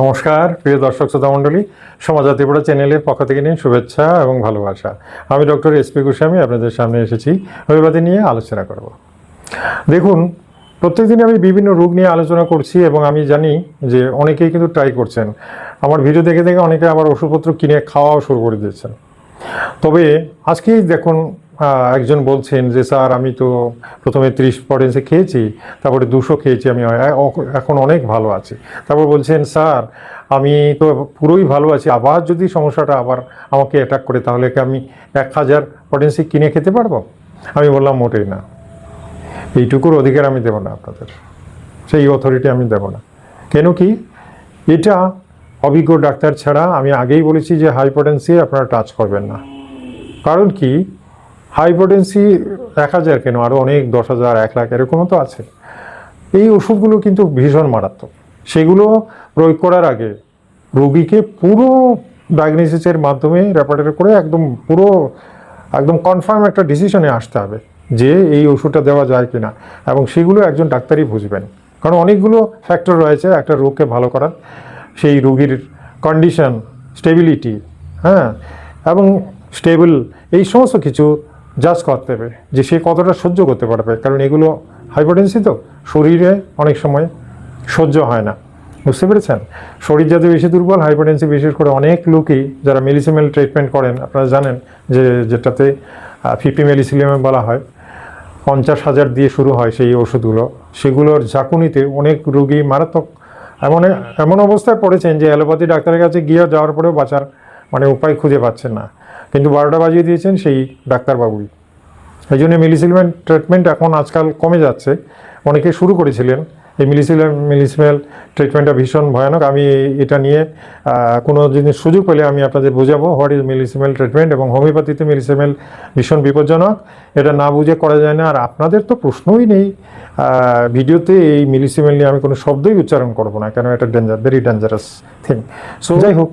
নমস্কার, প্রিয় দর্শক শ্রোতা মণ্ডলী সমাজ ত্রিপুরা চ্যানেলের পক্ষ থেকে নিন শুভেচ্ছা এবং ভালোবাসা। আমি ডক্টর এস পি গোস্বামী, আপনাদের সামনে এসেছি। হোমিওপ্যাথি নিয়ে আলোচনা করব। দেখুন প্রত্যেক প্রত্যেকদিন আমি বিভিন্ন রোগ নিয়ে আলোচনা করছি এবং আমি জানি যে অনেকেই কিন্তু ট্রাই করছেন। আমার ভিডিও দেখে দেখে অনেকে আবার ওষুধপত্র কিনে খাওয়াও শুরু করে দিয়েছেন। তবে আজকেই দেখুন একজন বলছেন যে, স্যার, আমি তো প্রথমে ত্রিশ পটেন্সে খেয়েছি, তারপরে দুশো খেয়েছি আমি এখন অনেক ভালো আছি। তারপর বলছেন, স্যার, আমি তো পুরোই ভালো আছি, আবার যদি সমস্যাটা আবার আমাকে অ্যাটাক করে, তাহলে কি আমি এক হাজার পটেন্সি কিনে খেতে পারব? আমি বললাম, মোটেই না। এইটুকুর অধিকার আমি দেবো না আপনাদের। সেই অথরিটি আমি দেবো না। কেন কি? এটা অভিজ্ঞ ডাক্তার ছাড়া আমি আগেই বলেছি যে হাইপোটেন্সি আপনারা টাচ করবেন না। কারণ কি? হাইপোটেন্সি এক হাজার কেন? আরও অনেক দশ হাজার, এক লাখ এরকমও তো আছে। এই ওষুধগুলো কিন্তু ভীষণ মারাত্মক। সেগুলো প্রয়োগ করার আগে রোগীকে পুরো ডায়াগনোসিসের মাধ্যমে রেপার্টারি করে একদম পুরো, একদম কনফার্ম একটা ডিসিশনে আসতে হবে যে এই ওষুধটা দেওয়া যায় কি না এবং সেগুলো একজন ডাক্তারই বুঝবেন। কারণ অনেকগুলো ফ্যাক্টর রয়েছে একটা রোগকে ভালো করার, সেই রোগীর কন্ডিশন স্টেবিলিটি হ্যাঁ? এবং স্টেবল এই সমস্ত কিছু জাজ করতে হবে যে সে কতটা সহ্য করতে পারবে। কারণ এগুলো হাইপোটেন্সি তো, শরীরে অনেক সময় সহ্য হয় না। বুঝতে পেরেছেন? শরীর যাতে বেশি দুর্বল হাইপোটেন্সি বিশেষ করে অনেক লোকই যারা মেলিসিমেল ট্রিটমেন্ট করেন, আপনারা জানেন যে যেটাতে ফিফটি মেলিসিলিয়ামে বলা হয়, পঞ্চাশ হাজার দিয়ে শুরু হয় সেই ওষুধগুলো। সেগুলোর ঝাঁকুনিতে অনেক রোগী মারাত্মক, এমন এমন অবস্থায় পড়েছেন যে অ্যালোপ্যাথি ডাক্তারের কাছে গিয়ে যাওয়ার পরেও বাঁচার মানে উপায় খুঁজে পাচ্ছেন না। কিন্তু বারোটা বাজিয়ে দিয়েছেন সেই ডাক্তারবাবুই। এই জন্য মিলিসিলমেন ট্রিটমেন্ট এখন আজকাল কমে যাচ্ছে। অনেকে শুরু করেছিলেন। এই মিলিসিল মিলিসিমেল ট্রিটমেন্টটা ভীষণ ভয়ানক। আমি এটা নিয়ে কোনো জিনিস সুযোগ পেলে আমি আপনাদের বোঝাবো হোয়াট ইজ মিলিসিমেল ট্রিটমেন্ট এবং হোমিওপ্যাথিতে মিলিসিমেল ভীষণ বিপজ্জনক। এটা না বুঝে করা যায় না। আর আপনাদের তো প্রশ্নই নেই। ভিডিওতে এই মিলিসিমেল নিয়ে আমি কোনো শব্দই উচ্চারণ করব না। কেন? এটা danger very dangerous thing so যাই হোক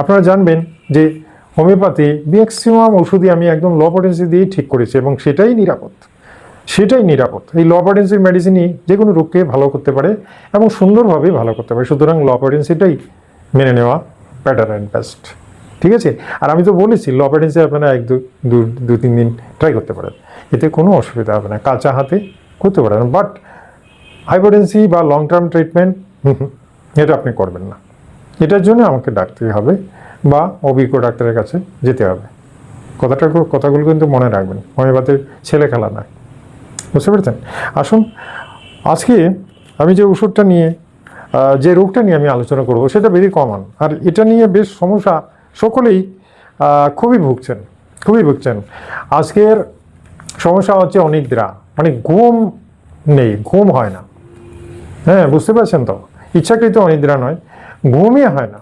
আপনারা জানবেন যে হোমিওপ্যাথি ম্যাক্সিমাম ওষুধই আমি একদম লো পটেন্সি দিয়েই ঠিক করেছি এবং সেটাই নিরাপদ। সেটাই নিরাপদ। এই লো পটেন্সির মেডিসিনই যে কোনো রোগকে ভালো করতে পারে এবং সুন্দরভাবে ভালো করতে পারে। সুতরাং লো পটেন্সিটাই মেনে নেওয়া বেটার অ্যান্ড বেস্ট ঠিক আছে? আর আমি তো বলেছি লো পটেন্সি আপনারা এক, দু তিন দিন ট্রাই করতে পারেন। এতে কোনো অসুবিধা হবে না। কাঁচা হাতে করতে পারেন। বাট হাইপোটেন্সি বা লং টার্ম ট্রিটমেন্ট এটা আপনি করবেন না। এটার জন্য আমাকে ডাকতে হবে। বা অভিজ্ঞ ডাক্তারের কাছে যেতে হবে। কথাটা কথাগুলো কিন্তু মনে রাখবেন। হোমিওপ্যাথির ছেলে খেলা নয়। বুঝতে পেরেছেন? আসুন, আজকে আমি যে ওষুধটা নিয়ে যে রোগটা নিয়ে আমি আলোচনা করব, সেটা ভেরি কমন আর এটা নিয়ে বেশ সমস্যা সকলেই খুবই ভুগছেন খুবই ভুগছেন। আজকের সমস্যা হচ্ছে অনিদ্রা মানে ঘুম নেই, ঘুম হয় না। হ্যাঁ বুঝতে পারছেন তো? ইচ্ছাকৃত অনিদ্রা নয়, ঘুমই হয় না।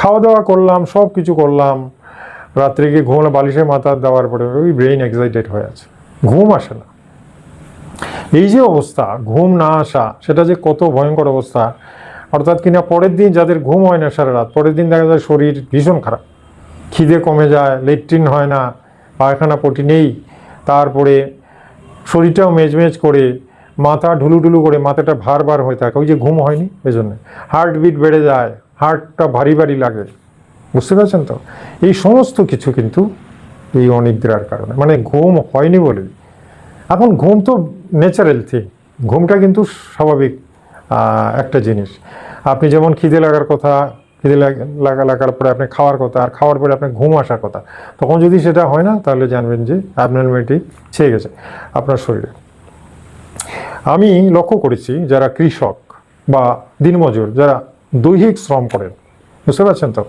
খাওয়া দাওয়া করলাম সব কিছু করলাম। রাত্রে গিয়ে ঘুমলে বালিশে মাথা দেওয়ার পরে ওই ব্রেইন এক্সাইটেড হয়ে আছে। ঘুম আসে না। এই যে অবস্থা, ঘুম না আসা, সেটা যে কত ভয়ঙ্কর অবস্থা। অর্থাৎ কিনা পরের দিন যাদের ঘুম হয় না সারা রাত, পরের দিন দেখা যায় শরীর ভীষণ খারাপ। খিদে কমে যায়, লেট্রিন হয় না, পায়খানা পটি নেই। তারপরে শরীরটাও মেজমেজ করে, মাথা ঢুলু ঢুলু করে, মাথাটা ভার ভার হয়ে থাকে। ওই যে ঘুম হয়নি এই জন্য হার্টবিট বেড়ে যায়। হার্টটা ভারী ভারী লাগে। বুঝতে পারছেন তো? এই সমস্ত কিছু কিন্তু এই অনিদ্রার কারণে। মানে ঘুম হয়নি বলেই এখন ঘুম তো ন্যাচারাল থিং ঘুমটা কিন্তু স্বাভাবিক একটা জিনিস। আপনি যেমন খিদে লাগার কথা, খিদে লাগ- লাগা, লাগার পরে আপনি খাওয়ার কথা, আর খাওয়ার পরে আপনার ঘুম আসার কথা, তখন যদি সেটা হয় না, তাহলে জানবেন যে অ্যাবনর্মালিটি ছেয়ে গেছে, আপনার শরীরে। আমি লক্ষ্য করেছি, যারা কৃষক বা দিনমজুর, যারা দৈহিক শ্রম করেন। বুঝতে পারছেন তো?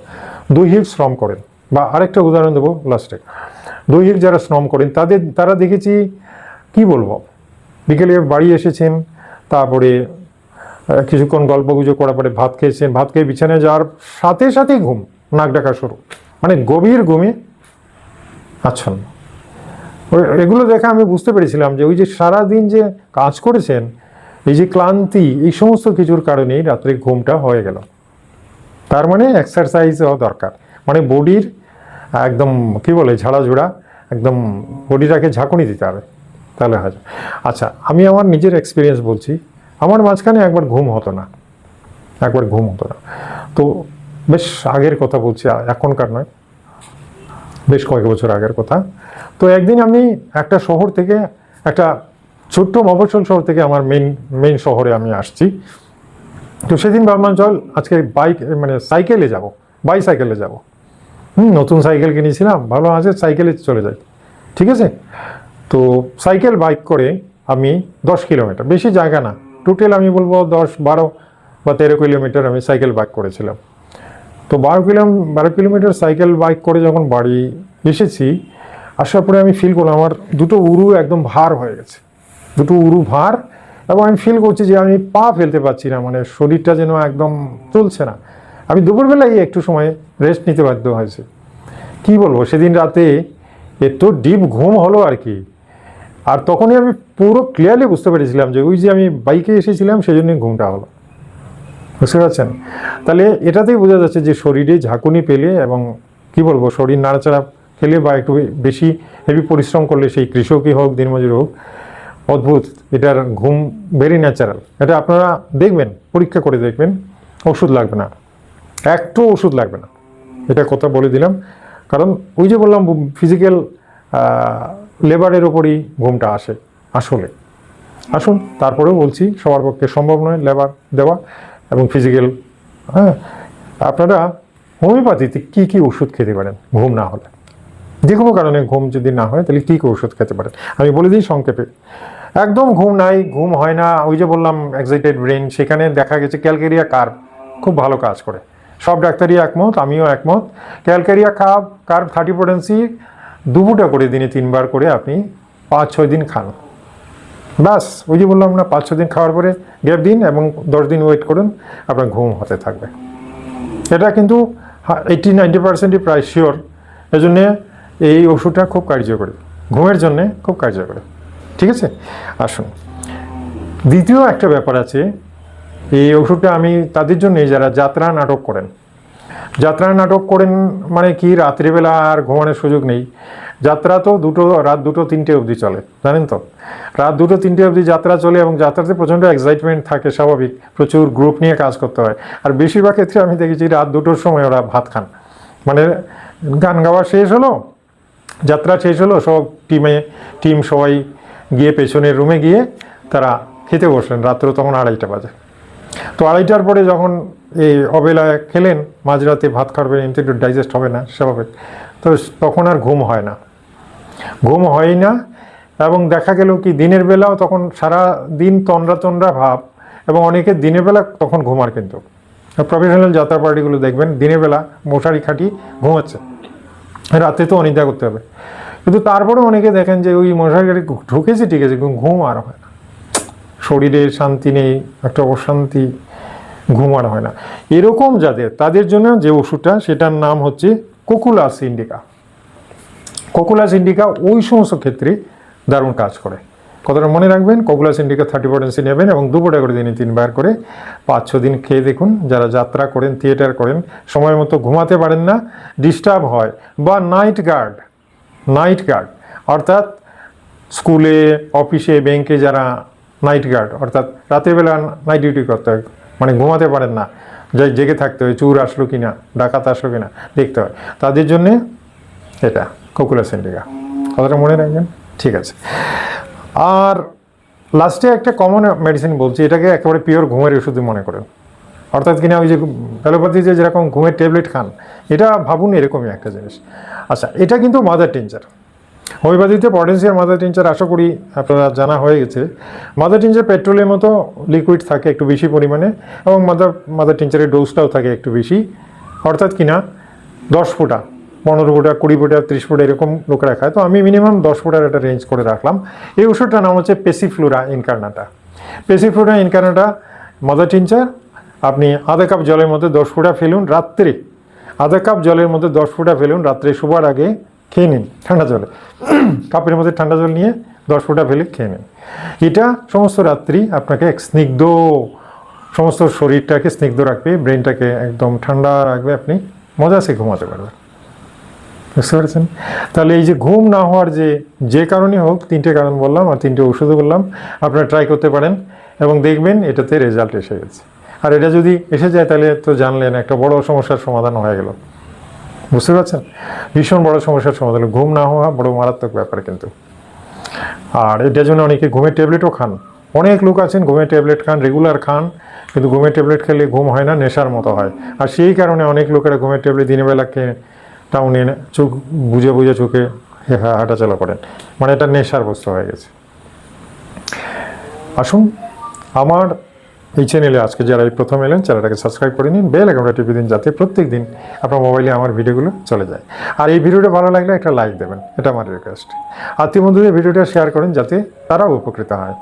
দৈহিক শ্রম করেন। বা আরেকটা উদাহরণ দেবো লাস্টে দৈহিক যারা শ্রম করেন, তাদের, তারা দেখেছি, কি বলব? বিকেলে বাড়ি এসেছেন, তারপরে কিছুক্ষণ গল্প গুজব করার পরে ভাত খেয়েছেন, ভাত খেয়ে বিছানায় যাওয়ার সাথে সাথেই ঘুম, নাক ডাকা শুরু। মানে গভীর ঘুমে আচ্ছন্ন। এগুলো দেখে আমি বুঝতে পেরেছিলাম যে ওই যে সারাদিন যে কাজ করেছেন এই যে ক্লান্তি, এই সমস্ত কিছুর কারণেই রাত্রে ঘুমটা হয়ে গেল। তার মানে এক্সারসাইজও দরকার। মানে বডির একদম, কি বলে, ঝাড়াঝোড়া, একদম বডিটাকে ঝাঁকুনি দিতে হবে। তাহলে হয় আচ্ছা আমি আমার নিজের এক্সপিরিয়েন্স বলছি। আমার মাঝখানে একবার ঘুম হতো না। একবার ঘুম হতো না। তো বেশ আগের কথা বলছি, এখনকার নয়। বেশ কয়েক বছর আগের কথা। তো একদিন আমি একটা শহর থেকে একটা ছোট্ট মফস্বল শহর থেকে আমার মেইন মেইন শহরে আমি আসছি। তো সেদিন ভাবলাম, চল, আজকে বাইক মানে সাইকেলে যাব বাইসাইকেলে যাব। হুম, নতুন সাইকেল কিনেছিলাম ভালো আছে সাইকেলে চলে যাই। ঠিক আছে? তো সাইকেল বাইক করে আমি দশ কিলোমিটার, বেশি জায়গা না টোটাল আমি বলব দশ, বারো বা তেরো কিলোমিটার আমি সাইকেল বাইক করেছিলাম। তো বারো কিলো, বারো কিলোমিটার সাইকেল বাইক করে যখন বাড়ি এসেছি, আসার পরে আমি ফিল করলাম, আমার দুটো উরু একদম ভার হয়ে গেছে। দুটো উরু ভার এবং আমি ফিল করছি যে আমি পা ফেলতে পারছি না মানে শরীরটা যেন একদম চলছে না। আমি দুপুরবেলায় একটু সময় রেস্ট নিতে বাধ্য হয়েছে। কি বলব, সেদিন রাতে এত ডিপ ঘুম হলো আর কি। আর তখনই আমি পুরো ক্লিয়ারলি বুঝতে পেরেছিলাম যে ওই যে আমি বাইকে এসেছিলাম সেই জন্যই ঘুমটা হলো। বুঝতে পারছেন? তাহলে এটাতেই বোঝা যাচ্ছে যে শরীরে ঝাঁকুনি পেলে এবং কি বলব, শরীর নাড়াচাড়া খেলে বা একটু বেশি হেভি পরিশ্রম করলে সেই কৃষকই হোক, দিনমজুর হোক অদ্ভুত, এটার ঘুম ভেরি ন্যাচারাল এটা আপনারা দেখবেন, পরীক্ষা করে দেখবেন, ওষুধ লাগবে না। একটু ওষুধ লাগবে না। এটা কথা বলে দিলাম। কারণ ওই যে বললাম ফিজিক্যাল লেবারের ওপরই ঘুমটা আসে, আসলে। আসুন, তারপরেও বলছি, সবার পক্ষে সম্ভব নয় লেবার দেওয়া এবং ফিজিক্যাল হ্যাঁ। আপনারা হোমিওপ্যাথিতে কী কী ওষুধ খেতে পারেন, ঘুম না হলে? যে কোনো কারণে ঘুম যদি না হয়, তাহলে কী ওষুধ খেতে পারেন? আমি বলে দিই সংক্ষেপে। একদম ঘুম নাই, ঘুম হয় না, ওই যে বললাম এক্সাইটেড ব্রেন সেখানে দেখা গেছে ক্যালকেরিয়া কার্ভ খুব ভালো কাজ করে। সব ডাক্তারই একমত, আমিও একমত। Calcarea carb carb thirty potency দুপুটা করে দিনে তিনবার করে আপনি পাঁচ, ছয় দিন খান। ব্যাস, ওই যে বললাম না, পাঁচ ছ দিন খাওয়ার পরে গ্যাপ দিন এবং দশ দিন ওয়েট করুন, আপনার ঘুম হতে থাকবে। এটা কিন্তু এইটি নাইনটি পার্সেন্টই প্রায় শিওর এজন্যে এই ওষুধটা খুব কার্যকরী। ঘুমের জন্যে খুব কার্যকরী। ঠিক আছে? আসুন। দ্বিতীয় একটা ব্যাপার আছে, এই ওষুধটা আমি তাদের জন্যে যারা যাত্রা নাটক করেন, যাত্রা নাটক করেন মানে কি, রাত্রিবেলা আর ঘুমানোর সুযোগ নেই। যাত্রা তো দুটো, রাত দুটো, তিনটে অবধি চলে, জানেন তো? রাত দুটো, তিনটে অবধি যাত্রা চলে এবং যাত্রাতে প্রচণ্ড এক্সাইটমেন্ট থাকে, স্বাভাবিক। প্রচুর গ্রুপ নিয়ে কাজ করতে হয়। আর বেশিরভাগ ক্ষেত্রে আমি দেখেছি রাত দুটোর সময় ওরা ভাত খান। মানে গান গাওয়া শেষ হলো যাত্রা শেষ হলো, সব টিমে, টিম সবাই গিয়ে পেছনের রুমে গিয়ে তারা খেতে বসলেন। রাত্র তখন আড়াইটা বাজে। তো আড়াইটার পরে যখন এই অবেলায় খেলেন, মাঝরাতে ভাত খাবেন, এমনি একটু ডাইজেস্ট হবে না, স্বাভাবিক। তো তখন আর ঘুম হয় না। ঘুম হয় না এবং দেখা গেল কি, দিনের বেলাও তখন সারা দিন তন্দ্রা তন্দ্রা ভাব এবং অনেকে দিনের বেলা তখন ঘুমার কিন্তু। প্রফেশনাল যাত্রা পার্টিগুলো দেখবেন, দিনের বেলা মশারি খাটি ঘুমাচ্ছে। রাতে তো অনিদ্রা করতে হবে। কিন্তু তারপরে অনেকে দেখেন যে ওই মশার গাড়ি ঢুকেছে, ঠিক আছে, কিন্তু ঘুম আর হয় না। শরীরে শান্তি নেই, একটা অশান্তি, ঘুম আর হয় না। এরকম যাদের, তাদের জন্য যে ওষুধটা, সেটার নাম হচ্ছে কোকুলাস ইন্ডিকা। কোকুলাস ইন্ডিকা ওই সমস্ত ক্ষেত্রে দারুণ কাজ করে। কথাটা মনে রাখবেন কোকুলাস ইন্ডিকা থার্টি পার্সেন্ট নেবেন এবং দুপুরে করে দিনে তিনবার করে। পাঁচ, ছ দিন খেয়ে দেখুন, যারা যাত্রা করেন থিয়েটার করেন, সময় মতো ঘুমাতে পারেন না ডিস্টার্ব হয়। বা নাইট গার্ড নাইট গার্ড অর্থাৎ স্কুলে, অফিসে ব্যাংকে যারা নাইট গার্ড অর্থাৎ রাতের বেলা নাইট ডিউটি করতে হয় মানে ঘুমাতে পারেন না। যাই জেগে থাকতে হয়, চুর আসলো কি না ডাকাত আসলো কি না দেখতে হয়। তাদের জন্যে এটা কোকুলা সেন্টিকা কথাটা মনে রাখবেন? ঠিক আছে। আর লাস্টে একটা কমন মেডিসিন বলছি, এটাকে একেবারে পিওর ঘুমের ওষুধই মনে করেন। অর্থাৎ কিনা ওই যে অ্যালোপ্যাথি যে যেরকম ঘুমের ট্যাবলেট খান, এটা ভাবুন এরকমই একটা জিনিস। আচ্ছা এটা কিন্তু মাদার টিনচার হোমিওপ্যাথিতে পটেন্সিয়াল মাদার টিনচার আশা করি আপনারা জানা হয়ে গেছে। মাদার টিনচার পেট্রোলের মতো লিকুইড থাকে একটু বেশি পরিমাণে এবং মাদার মাদার টিনচারের ডোজটাও থাকে একটু বেশি। অর্থাৎ কিনা দশ ফুটা। পনেরো ফুটা কুড়ি ফুটা ত্রিশ ফুটা এরকম লোকেরা খায় তো আমি মিনিমাম দশ ফুটার একটা রেঞ্জ করে রাখলাম। এই ওষুধটার নাম হচ্ছে পেসিফ্লুরা ইনকার্নাটা পেসিফ্লুরা ইনকার্নাটা মাদার টিনচার আপনি আধা কাপ জলের মধ্যে দশ ফুটা ফেলুন রাত্রে। আধা কাপ জলের মধ্যে দশ ফুটা ফেলুন রাত্রে শোবার আগে খেয়ে নিন ঠান্ডা জলে। কাপের মধ্যে ঠান্ডা জল নিয়ে দশ ফুটা ফেলে খেয়ে নিন। এটা সমস্ত রাত্রি আপনাকে এক স্নিগ্ধ, সমস্ত শরীরটাকে স্নিগ্ধ রাখবে ব্রেনটাকে একদম ঠান্ডা রাখবে, আপনি মজাসে ঘুমাতে পারবেন। বুঝতে পারছেন? তাহলে এই যে ঘুম না হওয়ার যে যে কারণে হোক, তিনটে কারণ বললাম আর তিনটে ওষুধও বললাম, আপনারা ট্রাই করতে পারেন এবং দেখবেন এটাতে রেজাল্ট এসে গেছে। আর এটা যদি এসে যায়, তাহলে তো জানলেন, একটা বড় সমস্যার সমাধান হয়ে গেল। বুঝতে পারছেন? ভীষণ বড় সমস্যার সমাধান ঘুম না হওয়া বড় মারাত্মক ব্যাপার কিন্তু। আর এটার জন্য অনেকে ঘুমের ট্যাবলেটও খান। অনেক লোক আছেন, ঘুমের ট্যাবলেট খান রেগুলার খান, কিন্তু ঘুমের ট্যাবলেট খেলে ঘুম হয় না, নেশার মতো হয়। আর সেই কারণে অনেক লোকেরা ঘুমের ট্যাবলেট দিনের বেলা খেয়ে টাউনে চোখ বুঝে বুঝে চোখে হাঁটাচলা করেন। মানে এটা নেশার বস্তু হয়ে গেছে। আসুন, আমার এই চ্যানেলে আজকে যারা এই প্রথম এলেন, চ্যানেলটাকে সাবস্ক্রাইব করে নিন বেল আইকনটা টিপে দিন, যাতে প্রত্যেক দিন আপনার মোবাইলে আমার ভিডিওগুলো চলে যায়। আর এই ভিডিওটা ভালো লাগলে একটা লাইক দেবেন, এটা আমার রিকোয়েস্ট আত্মীয় বন্ধুদের ভিডিওটা শেয়ার করেন, যাতে তারাও উপকৃত হয়।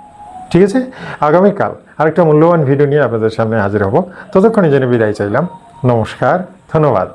ঠিক আছে? আগামীকাল আরেকটা মূল্যবান ভিডিও নিয়ে আপনাদের সামনে হাজির হব। ততক্ষণে জেনে বিদায় চাইলাম। নমস্কার, ধন্যবাদ।